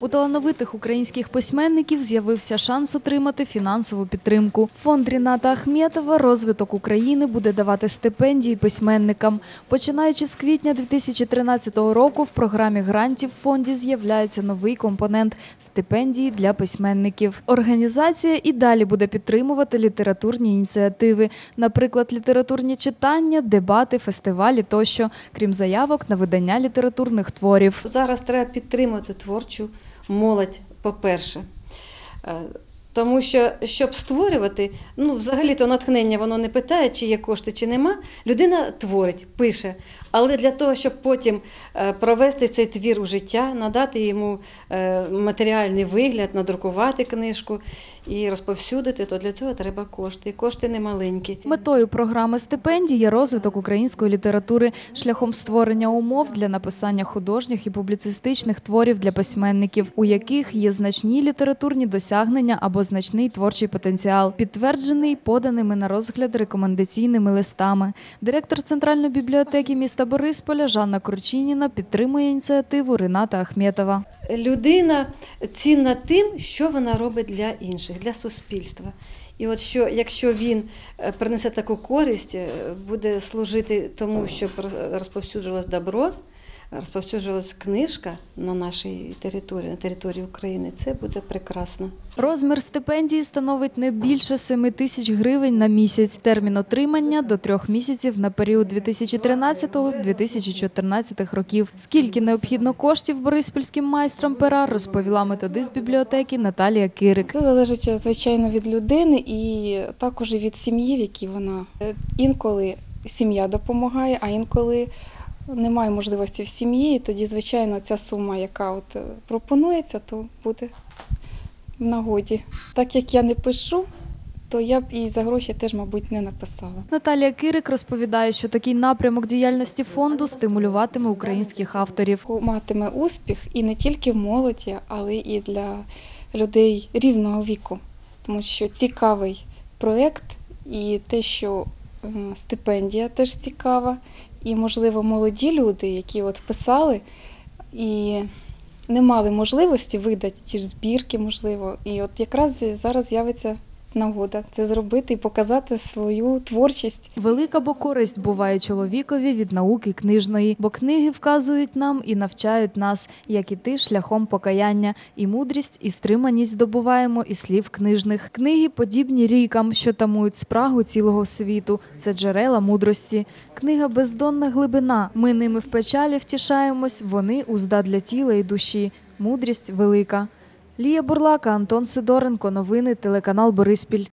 У талановитих українських письменників з'явився шанс отримати фінансову підтримку. Фонд Ріната Ахметова «Розвиток України» буде давати стипендії письменникам. Починаючи з квітня 2013 року в програмі грантів в фонді з'являється новий компонент – стипендії для письменників. Організація і далі буде підтримувати літературні ініціативи, наприклад, літературні читання, дебати, фестивалі тощо, крім заявок на видання літературних творів. Зараз треба підтримати творчу молодь, по-перше. Е, Тому що, щоб створювати, ну, взагалі-то натхнення воно не питає, чи є кошти, чи нема. Людина творить, пише. Але для того, щоб потім е, провести цей твір у життя, надати йому е, матеріальний вигляд, надрукувати книжку і розповсюдити, то для цього треба кошти. Кошти немаленькі. Метою програми стипендій є розвиток української літератури шляхом створення умов для написання художніх і публіцистичних творів для письменників, у яких є значні літературні досягнення або значний творчий потенціал, підтверджений поданими на розгляд рекомендаційними листами. Директор Центральної бібліотеки міста Борисполя Жанна Корчиніна підтримує ініціативу Рената Ахметова. людина цінна тим, що вона робить для інших, для суспільства. І от що, якщо він е, принесе таку користь, е, буде служити тому, щоб роз- розповсюджувалось добро, розповсюджувалась книжка на нашій території, на території України, це буде прекрасно. Розмір стипендії становить не більше 7 тисяч гривень на місяць. Термін отримання до трьох місяців на період 2013-2014 років. Скільки необхідно коштів бориспільським майстрам пера, розповіла методист бібліотеки Наталія Кирик. Це залежить, звичайно, від людини і також і від сім'ї, в якій вона. Е, Інколи сім'я допомагає, а інколи немає можливості в сім'ї, і тоді, звичайно, ця сума, яка от е, пропонується, то буде в нагоді. Так як я не пишу, то я б і за гроші теж, мабуть, не написала. Наталія Кирик розповідає, що такий напрямок діяльності фонду стимулюватиме українських авторів. матиме успіх і не тільки в молоді, але і для людей різного віку, тому що цікавий проєкт і те, що стипендія теж цікава, і, можливо, молоді люди, які от писали і не мали можливості видати ті ж збірки, можливо. І от якраз зараз з'явиться нагода це зробити і показати свою творчість. Велика бо користь буває чоловікові від науки книжної, бо книги вказують нам і навчають нас, як іти шляхом покаяння, і мудрість, і стриманість здобуваємо із слів книжних. Книги подібні рікам, що тамують спрагу цілого світу. Це джерела мудрості. Книга бездонна глибина. Ми ними в печалі втішаємось. Вони узда для тіла і душі. Мудрість велика. Лія Бурлака, Антон Сидоренко. Новини телеканал Бориспіль.